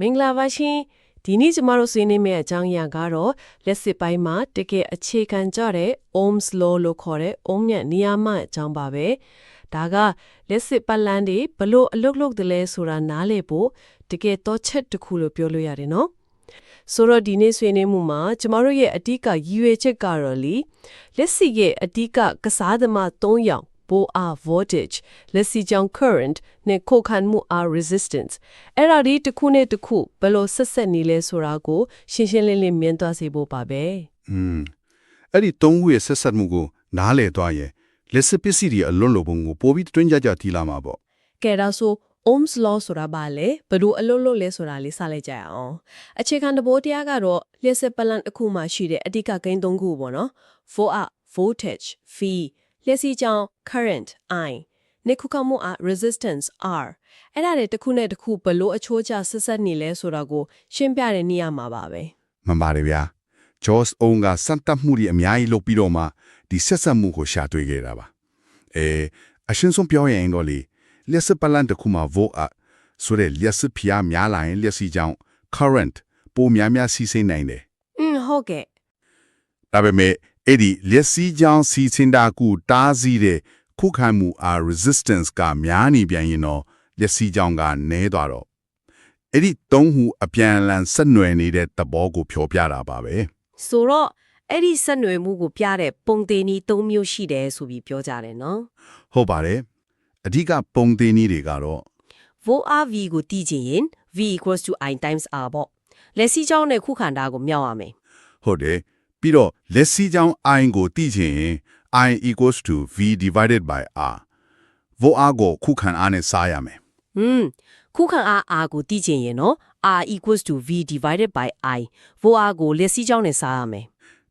မင်္ဂလာပါရှင်ဒီနေ့ကျမတို့ဆွေးနွေးမယ့်အကြောင်းအရာကတော့လက်စစ်ပိုင်းမှာတကယ်အခြေခံကြတဲ့ Ohm's law လို့ခေါ်တဲ့ Ohm ရဲ့နိယာမအကြောင်းပါပဲဒါကလက်စစ်ပတ်လန်းတွေဘလို့အလုတ်လုတ်တယ်လဲဆိုတာနားလည်ဖို့တကယ်တော့ချက်တစ်ခုလို့ပြောလို့ရတယ်နော်ဆိုတော့ဒီနေ့ဆွေးနွေးမှုမှာကျမတို့ရဲ့အဓိကရည်ရွယ်ချက်ကတော့လीလက်စစ်ရဲ့အဓိကကစားသမား၃ယောက် ဘိုအား voltage လက်စီကြောင့် current နဲ့ခိုခန့်မှုအား resistance အဲ့ဒါဒီတစ်ခုနဲ့တစ်ခုဘယ်လိုဆက်ဆက်နေလဲဆိုတာကို ရှင်းရှင်းလင်းလင်းမြင်သွားစေဖို့ပါပဲอืมအဲ့ဒီသုံးခုရဲ့ဆက်ဆက်မှုကိုနားလည်သွားရင်လက်စပစ္စည်းတွေအလွန်လိုပုံကိုပိုပြီးတွင်းကြကြတီးလာမှာပေါ့ကဲဒါဆို Ohm's law ဆိုတာဘာလဲဘယ်လိုအလုပ်လုပ်လဲဆိုတာလေးစလိုက်ကြရအောင်အခြေခံသဘောတရားကတော့လျှက်စစ်ပလန်တစ်ခုမှရှိတဲ့အဓိကဂိမ်းသုံးခုပေါ့နော် for a voltage v လျှက်စီကြောင့် current i နေခုကမှုအ resistance r အဲ့ဒါတွေတစ်ခုနဲ့တစ်ခုဘယ်လိုအချိုးကျဆက်ဆက်နေလဲဆိုတာကို ရှင်းပြတဲ့နေရာမှာပါပဲမှန်ပါတယ်ဗျာဂျော့စ်အုံးကစံတပ်မှုတွေအများကြီးလုပ်ပြီးတော့မှဒီဆက်ဆက်မှုကိုရှာတွေ့ခဲ့တာပါအဲအရှင်းဆုံးပြောရင်တော့လေလက်စပလန်တစ်ခုမှာ volt အဆိုတဲ့လက်စဖျားများလာရင်လက်စီကြောင့် current ပိုများများစီးစိမ့်နိုင်တယ်อืมဟုတ်ကဲ့ဒါပေမဲ့ အဲ့ဒီလက်စီကြောင့်စီးစင်တာကူတားစီးတဲ့ခုခံမှုအား resistance ကများနေပြန်ရင်တော့လက်စီကြောင့်ကနည်းသွားတော့အဲ့ဒီသုံးခုအပြန်အလှန်ဆက်နွယ်နေတဲ့သဘောကိုဖြောပြတာပါပဲဆိုတော့အဲ့ဒီဆက်နွယ်မှုကိုပြတဲ့ပုံသေးနီ၃မျိုးရှိတယ်ဆိုပြီးပြောကြတယ်နော်ဟုတ်ပါတယ်အဓိကပုံသေးနည်းတွေကတော့ volt r v ကိုတည်ချင်ရင် v = i times r ပေါ့လက်စီကြောင်းနဲ့ခုခံတာကိုမြောက်ရမယ်ဟုတ်တယ် ပြီးတော့လက်စီကြောင့် i ကိုသိချင်ရင် i equals to v divided by r volt r ကိုခုခံအားနဲ့စားရမယ်ဟွန်းခုခံအား r ကိုတည်ချင်ရင်နော် r = v divided by i volt r ကိုလက်စီကြောင်းနဲ့စားရမယ်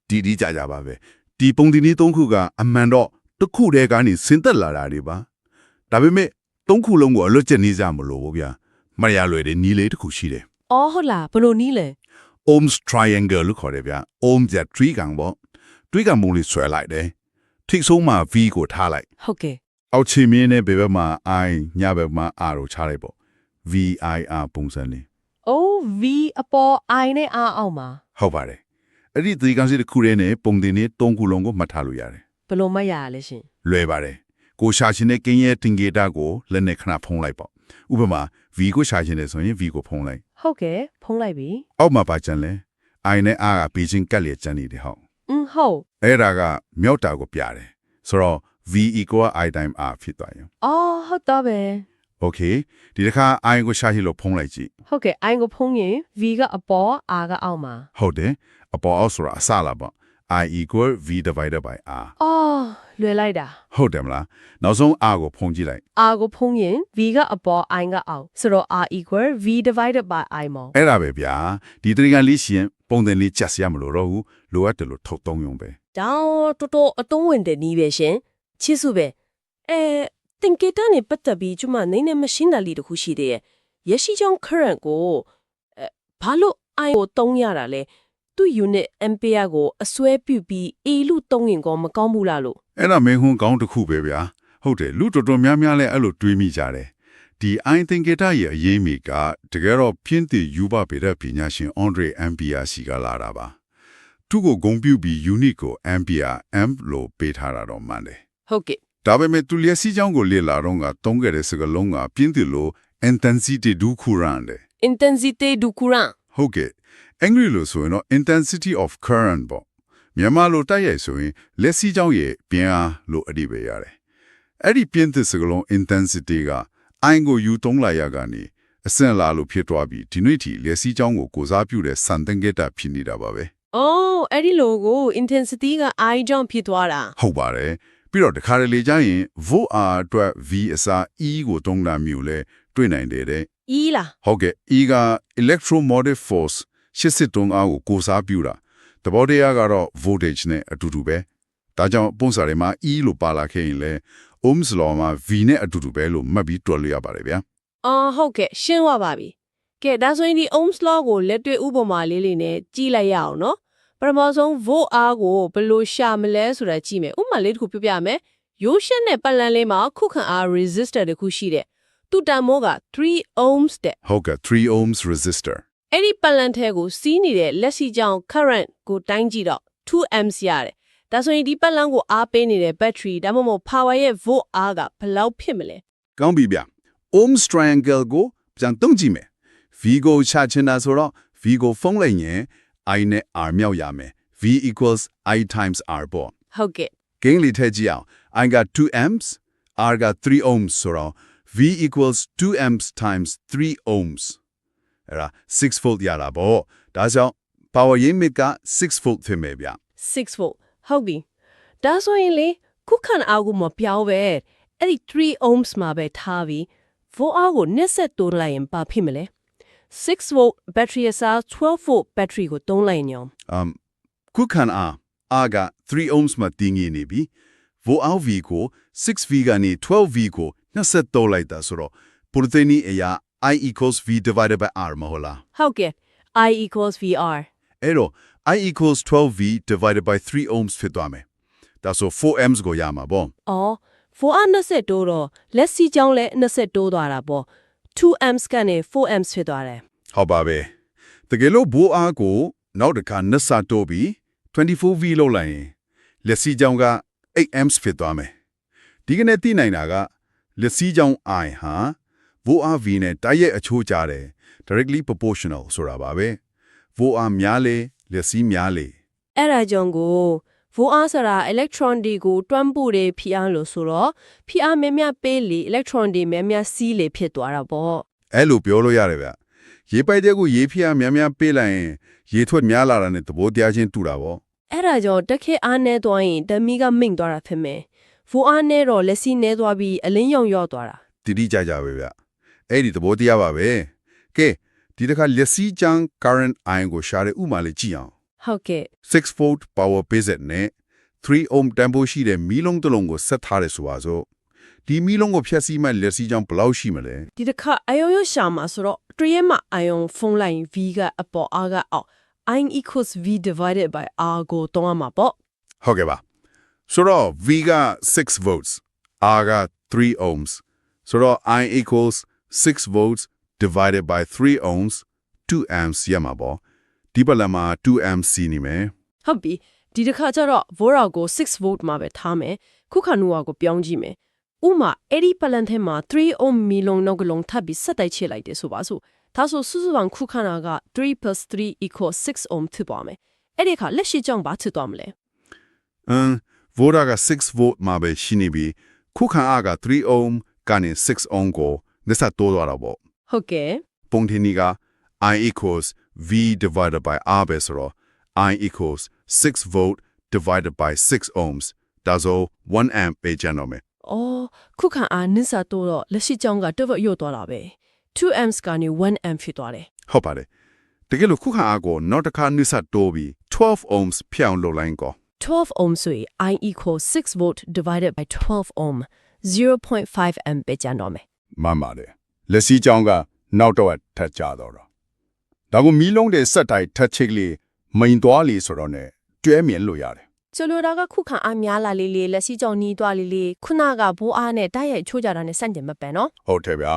ဒီဒီကြကြပါပဲဒီပုံဒီနည်းသုံးခုကအမှန်တော့တစ်ခုတည်းကနေဆင်းသက်လာတာတွေပါဒါပေမဲ့သုံးခုလုံးကိုအလွတ်ကျက်နေကြမလို့ဗျာမရလွယ်တဲ့နီးလေးတစ်ခုရှိတယ်အော်ဟုတ်လားဘယ်လိုနည်းလဲ Ohm's triangle လို့ခေါ်တယ်ဗျာ Ohm က tree ကံပေါ့ tree ကံမုံလေးဆွဲလိုက်တယ်ထိပ်ဆုံးမှာ v ကိုထားလိုက်ဟုတ်ကဲ့အောက်ခြေမြင်းနဲ့ဘယ်ဘက်မှာ i ညဘက်မှာ r ကိုချလိုက်ပေါ့ v i r ပုံစံလေးအိုး v အပေါ် i နဲ့ r အောက်မှာဟုတ်ပါတယ်အဲ့ဒီသီကံစီတစ်ခုတည်းနဲ့ပုံတင်လေးသုံးခုလုံးကိုမှတ်ထားလို့ရတယ်ဘယ်လိုမှတ်ရရလဲရှင်လွယ်ပါတယ်ကိုရှာရှင်တဲ့ကင်းရဲ့တင်ဂေတာကိုလက်နဲ့ခဏဖုံးလိုက်ပေါ့ဥပမာ v ကိုရှာရှင်တယ်ဆိုရင် v ကိုဖုံးလိုက် ဟုတ်ကဲ့ဖုံးလိုက်ပြီအောက်မှာပါချန်လဲ i နဲ့ r ကဘေးချင်းကတ်လျက်ကျန်နေတယ်ဟုတ်อืมဟုတ်အဲ့ဒါကမြောက်တာကိုပြတယ်ဆိုတော့ v equal i time r ဖြစ်သွားရင်အော်ဟုတ်တော့ပဲ okay ဒီတစ်ခါ i ကိုရှာရှိလို့ဖုံးလိုက်ကြည့်ဟုတ်ကဲ့ i ကိုဖုံးရင် v ကအပေါ် r ကအောက်မှာဟုတ်တယ်အပေါ်အောက်ဆိုတာအစလာပေါ့ i equal v divided by r အော် လွယ်လိုက်တာဟုတ်တယ်မလားနောက်ဆုံး r ကိုဖုံးကြည့်လိုက် r ကိုဖုံးရင် v ကအပေါ် i ကအောက်ဆိုတော့ r v divided by i မောအဲ့ဒါပဲဗျာဒီတရိကန်လေးရှင်ပုံသင်လေးချက်စရမလို့တော့ဘူးလိုအပ်တယ်လို့ထုတ်သုံးရုံပဲတောင်းတော်တော်အတုံးဝင်တဲ့နီးပဲရှင်ချစ်စုပဲအဲတင်ကေတာနဲ့ပတ်သက်ပြီးကျမနင်းနေမရှင်းတာလေးတခုရှိသေးရဲ့ရရှိချောင်း current ကိုအဲဘာလို့ i ကိုတုံးရတာလဲသူ့ unit ampere ကိုအစွဲပြုပြီး a လို့တုံးရင်ကောမကောင်းဘူးလားလို့ အဲ့ဒါမင်းဟွန်းကောင်းတစ်ခုပဲဗျာဟုတ်တယ်လူတော်တော်များများလည်းအဲ့လိုတွေးမိကြတယ်ဒီ i think data ရဲ့အရေးမိကတကယ်တော့ဖြင်းတည်ယူပါပေတဲ့ပညာရှင် Andre Ampere စီကလာတာပါသူ့ကိုဂုံပြုပြီး unit ကို ampere amp လို့ပေးထားတာတော့မှန်တယ်ဟုတ်ကဲ့ဒါပေမဲ့သူလျက်စီးချောင်းကိုလေ့လာတော့ကသုံးခဲ့တဲ့စကားလုံးကပြင်းတယ်လို့ intensity du courant တဲ့ intensité du courant ဟုတ်ကဲ့အင်္ဂလိပ်လိုဆိုရင်တော့ intensity of current ပေါ့ မြန်မာလိုတိုက်ရိုက်ဆိုရင်လက်စီးချောင်းရဲ့ပြင်းအားလို့အဓိပ္ပာယ်ရတယ်အဲ့ဒီပြင်းတဲ့စကားလုံး intensity က i ကိုယူသုံးလိုက်ရကနေအဆင့်လာလို့ဖြစ်သွားပြီးဒီနေ့ထိလက်စီးချောင်းကိုကိုစားပြုတဲ့စံသင်္ကေတဖြစ်နေတာပါပဲအော်အဲ့ဒီလိုကို intensity က i ကြောင့်ဖြစ်သွားတာဟုတ်ပါတယ်ပြီးတော့တခါတလေကျရင် volt r အတွက် v အစား e ကိုသုံးတာမျိုးလဲတွေ့နိုင်တယ်တဲ့ e လားဟုတ်ကဲ့ E က electromotive force 83အားကိုကိုစားပြုတာ သဘောတရားကတော့ voltage နဲ့အတူတူပဲဒါကြောင့်ပုံစံတွေမှာ E လို့ပါလာခဲ့ရင်လဲ Ohm's law မှာ V နဲ့အတူတူပဲလို့မှတ်ပြီးတွက်လို့ရပါတယ်ဗျာအော်ဟုတ်ကဲ့ရှင်းသွားပါပြီကဲဒါဆိုရင်ဒီ Ohm's law ကိုလက်တွေ့ဥပမာလေးလေးနဲ့ကြည့်လိုက်ရအောင်နော်ပထမဆုံး volt r ကိုဘယ်လိုရှာမလဲဆိုတာကြည့်မယ်ဥပမာလေးတစ်ခုပြပြမယ်ရိုးရှင်းတဲ့ပတ်လန်းလေးမှာခုခံအား resistor တစ်ခုရှိတယ်သူ့တန်မိုးက3 ohms တဲ့ဟုတ်ကဲ့3 ohms resistor အဲ့ဒီပတ်လန်ထဲကိုစီးနေတဲ့လက်ရှိကြောင် current ကိုတိုင်းကြည့်တော့ 2 amps ရတယ်ဒါဆိုရင်ဒီပတ်လန်ကိုအားပေးနေတဲ့ battery ဒါမှမဟုတ် power ရဲ့ volt အားကဘယ်လောက်ဖြစ်မလဲကောင်းပြီဗျ ohms triangle ကိုပြန်သုံးကြည့်မယ် v ကိုချချင်တာဆိုတော့ v ကိုဖုံးလိုက်ရင် i နဲ့ r မြောက်ရမယ် v equals i times r ပေါ့ဟုတ်ကဲ့ဂိမ်းလေးထည့်ကြည့်အောင် i က 2 amps r က 3 ohms ဆိုတော့ v equals 2 amps times 3 ohms အဲ့ဒါ6 volt ရတာပေါ့ဒါကြောင့် power unit က6 volt ဖြစ်မယ်ဗျ6 volt ဟုတ်ပြီဒါဆိုရင်လေခုခံအားကိုမပြောင်းပဲအဲ့ဒီ3 ohms မှာပဲထားပြီး volt အားကိုနှစ်ဆက်တိုးလိုက်ရင်ဘာဖြစ်မလဲ6 volt battery အစား12 volt battery ကိုတုံးလိုက်ညောင်း um ခုခံအား r က3 ohms မှာတင်းနေနေပြီ volt v ကို 6v ကနေ 12v ကို23လိုက်တာဆိုတော့ protein အရာ i equals v divided by r မဟုတ်လားဟုတ်ကဲ့ i equals vr အဲ့တော့ i equals 12v divided by 3 ohms ဖြစ်သွားမယ်ဒါဆို4 amps ကိုရမှာပေါ့အော်4အ20တိုးတော့လက်စီချောင်းလည်း20တိုးသွားတာပေါ့2 amps ကနေ4 amps ဖြစ်သွားတယ်ဟုတ်ပါပဲတကယ်လို့ဘိုးအားကို နောက်တစ်ခါနှစ်ဆတိုးပြီး 24v လောက်လိုက်ရင်လက်စီကြောင်က8 amps ဖြစ်သွားမယ်ဒီကနေ့သိနိုင်တာကလက်စီကြောင် i ဟာ ဘိုးအား v နဲ့တိုက်ရိုက်အချိုးကြတယ် directly proportional ဆိုတာပါပဲဘိုးအားများလေလက်စီများလေအဲ့ဒါကြောင့်ကိုဗိုလ်အားဆိုတာ electron တွေကိုတွန်းပို့တဲ့ဖိအားလို့ဆိုတော့ဖိအားများများပေးလေ electron တွေများများစီးလေဖြစ်သွားတာပေါ့အဲ့လိုပြောလို့ရတယ်ဗျရေပိုက်တဲ့ကိုရေဖျားများများပေးလိုက်ရင်ရေထွက်များလာတာနဲ့သဘောတရားချင်းတူတာပေါ့အဲ့ဒါကြောင့်တက်ခဲအားနေသွားရင်ဓမီကမိန်သွားတာဖြစ်မယ်ဗိုလ်အားနေတော့လက်စီနေသွားပြီးအလင်းရောင်ရော့သွားတာတိတိကျကျပဲဗျ အဲ့ဒီသဘောတရားပါပဲကဲဒီတစ်ခါလက်စီချန် current ion ကိုရှာတဲ့ဥမာလေးကြည့်အောင်ဟုတ်ကဲ့6 volt power base နဲ့3 ohm tempo ရှိတဲ့မီးလုံးတစ်လုံးကိုဆက်ထားတယ်ဆိုပါစို့ဒီမီးလုံးကိုဖြတ်စီမှလက်စီချန်ဘယ်လောက်ရှိမလဲဒီတစ်ခါအယုံရရှာမှာဆိုတော့တရဲမှာအယုံဖုန်းလိုက် v ကအပေါ် r ကအောက် i equals v divided by r ကိုတောင်းရမှာပေါ့ဟုတ်ကဲ့ပါဆိုတော့ v က6 volts r က3 ohms ဆိုတော့ i equals 6 volts divided by 3 ohms 2 amps ရမှာပေါ့ဒီပတ်လည်မှာ2 amps စီနေမယ်ဟုတ်ပြီဒီတစ်ခါကျတော့ volt ကို6 volt မှာပဲထားမယ်ခုခါနူဝါကိုပြောင်းကြည့်မယ်ဥမာအဲ့ဒီပလန်ထဲမှာ3 ohm မီလုံးနောက်ကလုံးထပ်ပြီးဆက်တိုက်ချလိုက်တယ်ဆိုပါစို့ဒါဆိုစုစုပေါင်းခုခါနာက3 3 equals 6 ohm ဖြစ်သွားမယ်အဲ့ဒီအခါလက်ရှိကြောင့်ဘာဖြစ်သွားမလဲအမ် voda က6 volt မှာပဲရှိနေပြီခုခံအားက3 ohm ကနေ6 ohm ကို နစ်ဆက်တိုးသွားတာပေါ့ဟုတ်ကဲ့ပုံထင်းကြီးက i equals v divided by r ပဲဆိုတော့ i equals 6 volt divided by 6 ohms ဒါဆို1 amp ပဲကျန်တော့မယ်အော်ခုခါအားနစ်စာတိုးတော့လက်ရှိကြောင့်ကတဝက်ရွတ်သွားတာပဲ2 amps ကနေ1 amp ဖြစ်သွားတယ်ဟုတ်ပါတယ်တကယ်လို့ခုခံအားကိုနောက်တစ်ခါနစ်ဆက်တိုးပြီး12 ohms ဖြောင်းလို့လိုက်ကော12 ohm ဆိုရင် i equals 6 volt divided by 12 ohm 0.5 amp ပဲကျန်တော့မယ် မှန်ပါတယ်လက်စီချောင်းကနောက်တော့ထပ်ကြတော့တော့ဒါကမီးလုံးတဲ့ဆက်တိုင်းထပ်ချိတ်လေးမိန်သွားလေဆိုတော့ ਨੇ တွဲမြင်လို့ရတယ်ကျလိုတာကခုခံအားများလာလေးလေးလက်ရှိကြောင့်နီးသွားလေးလေးခုနကဘိုးအားနဲ့တိုက်ရိုက်ချိုးကြတာနဲ့စန့်ကျင်မပန်နော်ဟုတ်တယ်ဗျာ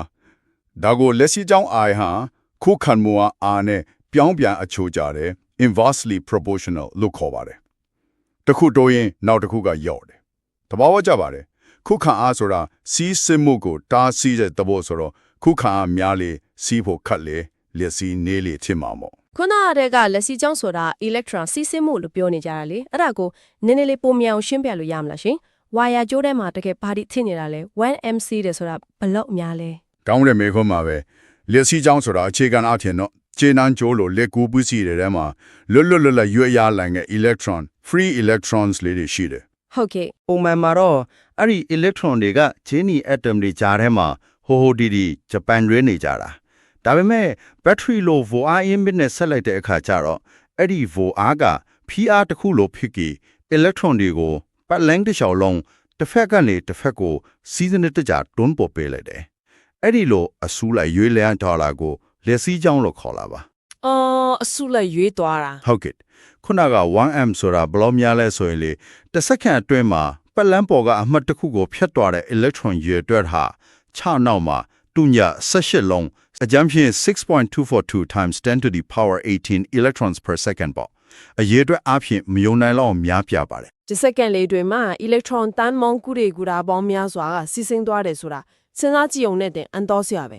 ဒါကိုလက်ရှိချောင်းအိုင်ဟာခုခံမှုအားအာနဲ့ပြောင်းပြန်အချိုးကြတယ် inversely proportional လို့ခေါ်ပါတယ်တစ်ခုတိုးရင်နောက်တစ်ခုကယော့တယ်တဘာဝကြပါတယ် ခုခံအားဆိုတာစီးစစ်မှုကိုတားဆီးတဲ့သဘောဆိုတော့ခုခံအားများလေစီးဖို့ခတ်လေလက်စီနေလေဖြစ်မှာမို့ခုနကတည်းကလက်ရှိကြောင့်ဆိုတာ electron စီးဆင်းမှုလို့ပြောနေကြတာလေအဲ့ဒါကိုနည်းနည်းလေးပုံမြန်အောင်ရှင်းပြလို့ရမလားရှင်ဝါယာကြိုးထဲမှာတကယ်ဘာဒီထင်နေတာလဲ 1mc တဲ့ဆိုတာဘယ်လောက်များလဲကောင်းတဲ့မေခွန်းမှာပဲလက်စီချောင်းဆိုတာအခြေခံအထင်တော့ခြေနှမ်းကြိုးလို့လက်ကူပစ္စည်းတွေထဲမှာလွတ်လွတ်လပ်လပ်ရွေ့ရလိုက်တဲ့ electron free electrons လေးတွေရှိတယ် ဟုတ်ကဲ့ပုံမှန်မှာတော့အဲ့ဒီ electron တွေကဂျင်းနီ atom တွေကြားထဲမှာဟိုဟိုဒီဒီဂျပန်ရွေးနေကြတာဒါပေမဲ့ battery လို့ volt input နဲ့ဆက်လိုက်တဲ့အခါကျတော့အဲ့ဒီ volt အားက PR တစ်ခုလို့ဖြစ်ပြီး electron တွေကိုပတ်လန်းတစ်လျှောက်လုံးတစ်ဖက်ကနေတစ်ဖက်ကိုစီးစနစ်တကျတွန်းပို့ပေးလိုက်တယ်အဲ့ဒီလိုအဆူလိုက်ရွေးလျန်းထားလာကိုလက်စည်းချောင်းလို့ခေါ်လာပါ အော်အဆုလိုက်ရွေးသွားတာဟုတ်ကဲ့ခုနက 1m ဆိုတာဘယ်လောက်များလဲဆိုရင်လေတစ်စက္ကန့်အတွင်းမှာပတ်လန်းပေါ်ကအမှတ်တစ်ခုကိုဖြတ်သွားတဲ့ electron ရွေတွက်ဟာ6နောက်မှာတူညာ18လုံးအကြမ်းဖြင့်6.242 times 10 to the power 18 electrons per second ပေါ့အရေးအတွက်အပြင်မယုံနိုင်လောက်များပြပါတယ်ဒီစက္ကန့်လေးတွင်မှာ electron တန်းမောင်းကူတွေကူတာပေါင်းများစွာကစီးဆင်းသွားတယ်ဆိုတာစဉ်းစားကြည့်ုံနဲ့တင်အန်တော်စရာပဲ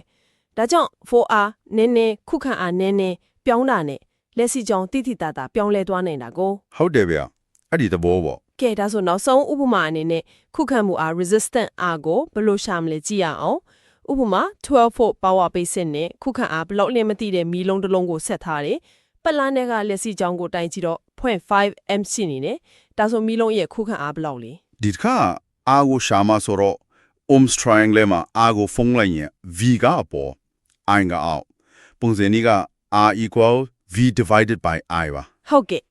ဒါကြောင့် 4R နည်းနည်းခုခံအားနည်းနည်း ပြောင်းတာနဲ့လက်စီကြောင်တိတိတတာပြောင်းလဲသွားနေတာကိုဟုတ်တယ်ဗျအဲ့ဒီသဘောပေါ့ကဲဒါဆိုနောက်ဆုံးဥပမာအနေနဲ့ခုခံမှုအား resistant အားကိုဘယ်လိုရှာမလဲကြည့်ရအောင်ဥပမာ12 volt power base နဲ့ခုခံအားဘလောက်လျင်မသိတဲ့မီးလုံးတစ်လုံးကိုဆက်ထားတယ်ပလန်းတဲ့ကလက်စီကြောင်ကိုတိုင်ကြည့်တော့0.5 m ရှိနေတယ်ဒါဆိုမီးလုံးရဲ့ခုခံအားဘလောက်လဲဒီတစ်ခါအာကိုရှာမဆိုတော့ ohms triangle မှာအာကိုဖုံးလိုက်ရင် v ကအပေါ် i ကအောက်ပုံစံนี้က r equal v divided by i ပါဟုတ်ကဲ့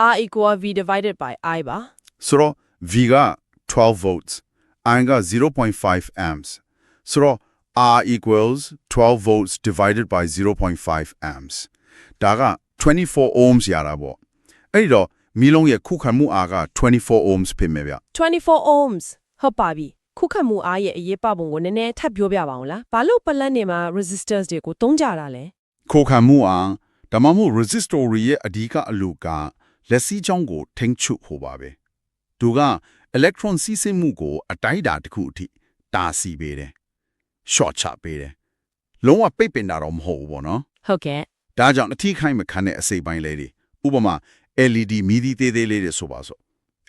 R equal V divided by I ပါဆိုတော့ v က12 volts i က0.5 amps ဆိုတော့ r equals 12 volts divided by 0.5 amps ဒါက24 ohms ရတာပေါ့အဲ့ဒီတော့မီးလုံးရဲ့ခုခံမှုအားက24 ohms ဖြစ်မယ်ဗျ24 ohms ဟုတ်ပါပြီခုခံမှုအားရဲ့အရေးပပုံကိုနည်းနည်းထပ်ပြောပြပါအောင်လားဘာလို့ပလန်းနေမှာ resistors တွေကိုတုံးကြတာလဲ ခိုခံမှုအားဒါမှမဟုတ် resistor ရဲ့အဓိကအလူကလက်စီချောင်းကိုထိန်းချုပ်ဖို့ပါပဲသူက electron စီးဆင်းမှုကို အတိုင်းအတာတစ်ခုအထိတားဆီးပေးတယ် short ချပေးတယ်လုံးဝပိတ်ပင်တာတော့မဟုတ်ဘူးပေါ့နော်ဟုတ်ကဲ့ဒါကြောင့်အထီးခိုင်းမခံတဲ့အစိပ်ပိုင်းလေးတွေဥပမာ LED မီးသီးသေးသေးလေးတွေဆိုပါစို့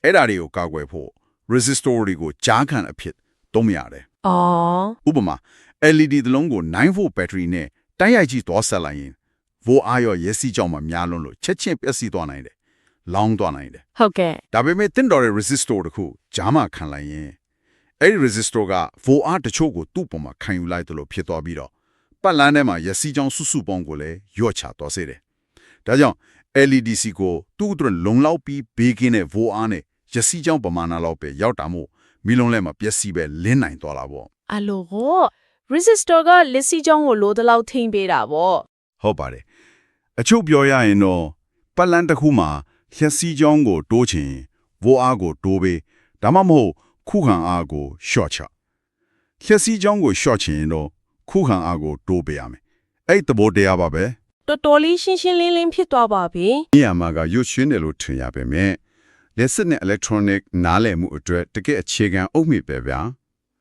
အဲ့ဒါတွေကိုကာကွယ်ဖို့ resistor တွေကိုကြားခံအဖြစ်သုံးရတယ်အော်ဥပမာ LED သလုံးကို9 volt battery နဲ့ တိုက်ရိုက်ကြည့်သွားဆက်လိုက်ရင် volt အားရောရက်စီကြောင့်မှများလွန်းလို့ချက်ချင်းပျက်စီးသွားနိုင်တယ်။လောင်းသွားနိုင်တယ်ဟုတ်ကဲ့။ဒါပေမဲ့တင်တော်တဲ့ resistor တခုကြားမှခံလိုက်ရင်အဲ့ဒီ resistor က volt အားတချို့ကိုသူ့ပုံမှာခံယူလိုက်တယ်လို့ဖြစ်သွားပြီးတော့ပတ်လန်းထဲမှာရက်စီကြောင့်စုစုပေါင်းကိုလည်းရော့ချသွားစေတယ်။ဒါကြောင့် LEDC ကိုသူ့အတွက်လုံလောက်ပြီးဘေးကင်းတဲ့ volt အားနဲ့ရက်စီကြောင့်ပမာဏလောက်ပဲရောက်တာမို့မီလုံးလဲမှာပျက်စီးပဲလင်းနိုင်သွားတာပေါ့အလိုကို resistor ကလက်စီကြောင်းကိုလိုတလောက်ထိမ့်ပေးတာပေါ့ဟုတ်ပါတယ်အချုပ်ပြောရရင်တော့ပတ်လန်းတစ်ခုမှာလျှက်စီးကြောင်းကိုတိုးချင်ဝိုးအားကိုတိုးပေးဒါမှမဟုတ်ခုခံအားကိုရှော့ချလျှက်စီးကြောင်းကိုရှော့ချင်ရင်တော့ခုခံအားကိုတိုးပေးရမယ်အဲ့သဘောတရားပါပဲတော်တော်လေးရှင်းရှင်းလင်းလင်းဖြစ်သွားပါပြီနေရာမှာကရွှွှင်းတယ်လို့ထင်ရပါမယ်လက်စစ်နဲ့ electronic နားလည်မှုအတွက်တကယ်အခြေခံအုတ်မြစ်ပဲဗျာ